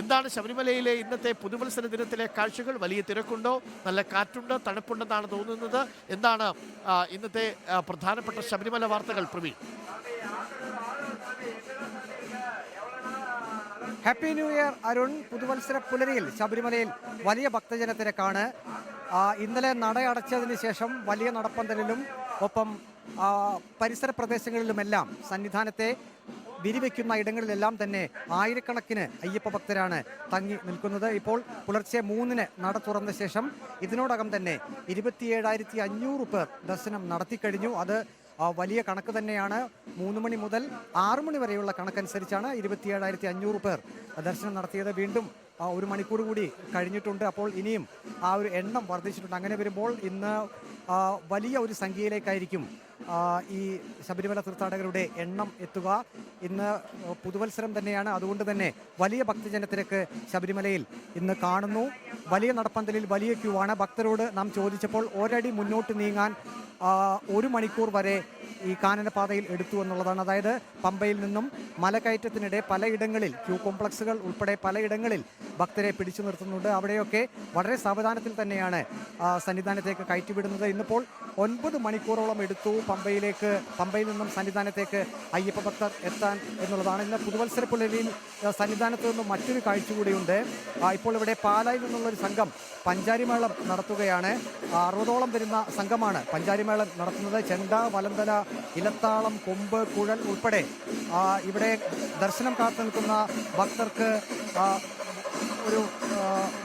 എന്താണ് ശബരിമലയിലെ ഇന്നത്തെ പുതുമത്സര ദിനത്തിലെ കാഴ്ചകൾ? വലിയ തിരക്കുണ്ടോ? നല്ല കാറ്റുണ്ട്? തണുപ്പുണ്ടെന്നാണ് തോന്നുന്നത്. എന്താണ് ഇന്നത്തെ പ്രധാനപ്പെട്ട ശബരിമല വാർത്തകൾ Praveen? Happy new year Arun. പുതുവത്സര പുലരിയിൽ ശബരിമലയിൽ വലിയ ഭക്തജനത്തിരക്കാണ്. ഇന്നലെ നട അടച്ചതിന് ശേഷം വലിയ നടപ്പന്തലിലും ഒപ്പം പരിസര പ്രദേശങ്ങളിലുമെല്ലാം സന്നിധാനത്തെ വിരിവെക്കുന്ന ഇടങ്ങളിലെല്ലാം തന്നെ ആയിരക്കണക്കിന് അയ്യപ്പ ഭക്തരാണ് തങ്ങി നിൽക്കുന്നത്. ഇപ്പോൾ പുലർച്ചെ മൂന്നിന് നട തുറന്ന ശേഷം ഇതിനോടകം തന്നെ ഇരുപത്തിയേഴായിരത്തി അഞ്ഞൂറ് പേർ ദർശനം നടത്തിക്കഴിഞ്ഞു. അത് വലിയ കണക്ക് തന്നെയാണ്. മൂന്ന് മണി മുതൽ ആറു മണി വരെയുള്ള കണക്കനുസരിച്ചാണ് ഇരുപത്തിയേഴായിരത്തി അഞ്ഞൂറ് പേർ ദർശനം നടത്തിയത്. വീണ്ടും ഒരു മണിക്കൂർ കൂടി കഴിഞ്ഞിട്ടുണ്ട്. അപ്പോൾ ഇനിയും ആ ഒരു എണ്ണം വർദ്ധിച്ചിട്ടുണ്ട്. അങ്ങനെ വരുമ്പോൾ ഇന്ന് വലിയ ഒരു സംഖ്യയിലേക്കായിരിക്കും ഈ ശബരിമല തീർത്ഥാടകരുടെ എണ്ണം എത്തുക. ഇന്ന് പുതുവത്സരം തന്നെയാണ്. അതുകൊണ്ട് തന്നെ വലിയ ഭക്തജനത്തിരക്ക് ശബരിമലയിൽ ഇന്ന് കാണുന്നു. വലിയ നടപ്പന്തലിൽ വലിയ ക്യൂ ആണ് ഭക്തരോട് നാം ചോദിച്ചപ്പോൾ ഒരടി മുന്നോട്ട് നീങ്ങാൻ ഒരു മണിക്കൂർ വരെ ഈ കാനനപാതയിൽ എടുത്തു എന്നുള്ളതാണ്. അതായത് പമ്പയിൽ നിന്നും മലകയറ്റത്തിനിടെ പലയിടങ്ങളിൽ ക്യൂ കോംപ്ലക്സുകൾ ഉൾപ്പെടെ പലയിടങ്ങളിൽ ഭക്തരെ പിടിച്ചു നിർത്തുന്നുണ്ട്. അവിടെയൊക്കെ വളരെ സാവധാനത്തിൽ തന്നെയാണ് സന്നിധാനത്തേക്ക് കയറ്റിവിടുന്നത്. ഇന്നിപ്പോൾ ഒൻപത് മണിക്കൂറോളം എടുത്തു പമ്പയിലേക്ക് പമ്പയിൽ നിന്നും സന്നിധാനത്തേക്ക് അയ്യപ്പ ഭക്തർ എത്താൻ എന്നുള്ളതാണ്. ഇന്ന് പുതുവത്സര പുലരിയിൽ സന്നിധാനത്ത് നിന്നും മറ്റൊരു കാഴ്ച കൂടിയുണ്ട്. ഇപ്പോൾ ഇവിടെ പാലായിൽ നിന്നുള്ളൊരു സംഘം പഞ്ചാരിമേളം നടത്തുകയാണ്. അറുപതോളം വരുന്ന സംഘമാണ് പഞ്ചാരിമേളം നടത്തുന്നത്. ചെണ്ട വലന്തല ഇലത്താളം കൊമ്പ് കുഴൽ ഉൾപ്പെടെ ഇവിടെ ദർശനം കാത്തു നിൽക്കുന്ന ഭക്തർക്ക് ഒരു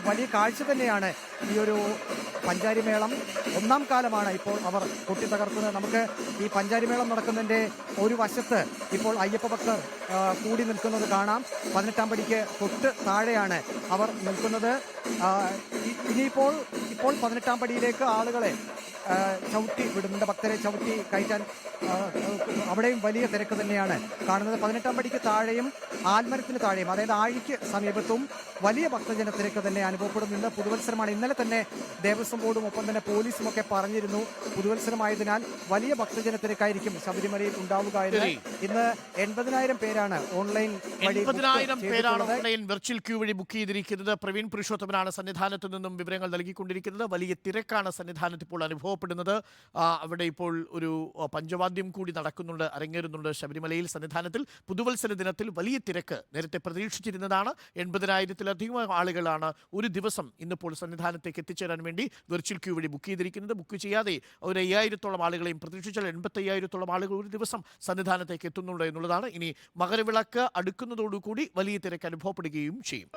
വലിയ കാഴ്ച തന്നെയാണ് ഈ ഒരു പഞ്ചാരിമേളം. ഒന്നാം കാലമാണ് ഇപ്പോൾ അവർ കൊട്ടി തകർക്കുന്നത്. നമുക്ക് ഈ പഞ്ചാരിമേളം നടക്കുന്നതിന്റെ ഒരു വശത്ത് ഇപ്പോൾ അയ്യപ്പ ഭക്തർ കൂടി നിൽക്കുന്നത് കാണാം. പതിനെട്ടാം പടിക്ക് തൊട്ട് താഴെയാണ് അവർ നിൽക്കുന്നത്. ഇനിയിപ്പോൾ ഇപ്പോൾ പതിനെട്ടാം പടിയിലേക്ക് ആളുകളെ ചവിട്ടി വിടുന്നുണ്ട്. ഭക്തരെ ചവിട്ടി കയറ്റാൻ അവിടെയും വലിയ തിരക്ക് തന്നെയാണ്. കാണുന്നത് പതിനെട്ടാം പടിക്ക് താഴെയും ആൽമരത്തിന് താഴെയും. അതായത് ആഴിക്ക് സമീപത്തും വലിയ ഭക്തജന തിരക്ക് തന്നെ അനുഭവപ്പെടുന്നുണ്ട്. പുതുവത്സരമാണ്. ഇന്നലെ തന്നെ ദേവസ്വം ബോർഡും ഒപ്പം തന്നെ പോലീസും ഒക്കെ പറഞ്ഞിരുന്നു. പുതുവത്സരമായതിനാൽ വലിയ ഭക്തജന തിരക്കായിരിക്കും ശബരിമലയിൽ ഉണ്ടാവുക എന്ന്. ഇന്ന് എൺപതിനായിരം പേരാണ് ഓൺലൈൻ എൺപതിനായിരം പേരാണ് ഓൺലൈൻ വെർച്വൽ ക്യൂ വഴി ബുക്ക് ചെയ്തിരിക്കുന്നത്. പ്രവീൺ പുരുഷോത്തമനാണ് സന്നിധാനത്ത് നിന്നും വിവരങ്ങൾ നൽകിക്കൊണ്ടിരിക്കുന്നത്. വലിയ തിരക്കാണ് സന്നിധാനത്ത് ഇപ്പോൾ അനുഭവപ്പെടുന്നത്. അവിടെ ഇപ്പോൾ ഒരു പഞ്ചവാദ്യം കൂടി നടക്കുന്നുണ്ട് അരങ്ങേറുന്നുണ്ട് ശബരിമലയിൽ സന്നിധാനത്തിൽ. പുതുവത്സര ദിനത്തിൽ വലിയ തിരക്ക് നേരത്തെ പ്രതീക്ഷിച്ചിരുന്നതാണ്. എൺപതിനായിരത്തിലധികം ആളുകളാണ് ഒരു ദിവസം ഇന്നിപ്പോൾ സന്നിധാനത്തേക്ക് എത്തിച്ചേരാൻ വേണ്ടി വെർച്വൽ ക്യൂ വഴി ബുക്ക് ചെയ്തിരിക്കുന്നത്. ബുക്ക് ചെയ്യാതെ ഒരു അയ്യായിരത്തോളം ആളുകളെയും പ്രതീക്ഷിച്ചാൽ എൺപത്തയ്യായിരത്തോളം ആളുകൾ ഒരു ദിവസം സന്നിധാനത്തേക്ക് എത്തുന്നുണ്ട് എന്നുള്ളതാണ്. ഇനി മകരവിളക്ക് അടുക്കുന്നതോടുകൂടി വലിയ തിരക്ക് അനുഭവപ്പെടുകയും ചെയ്യും.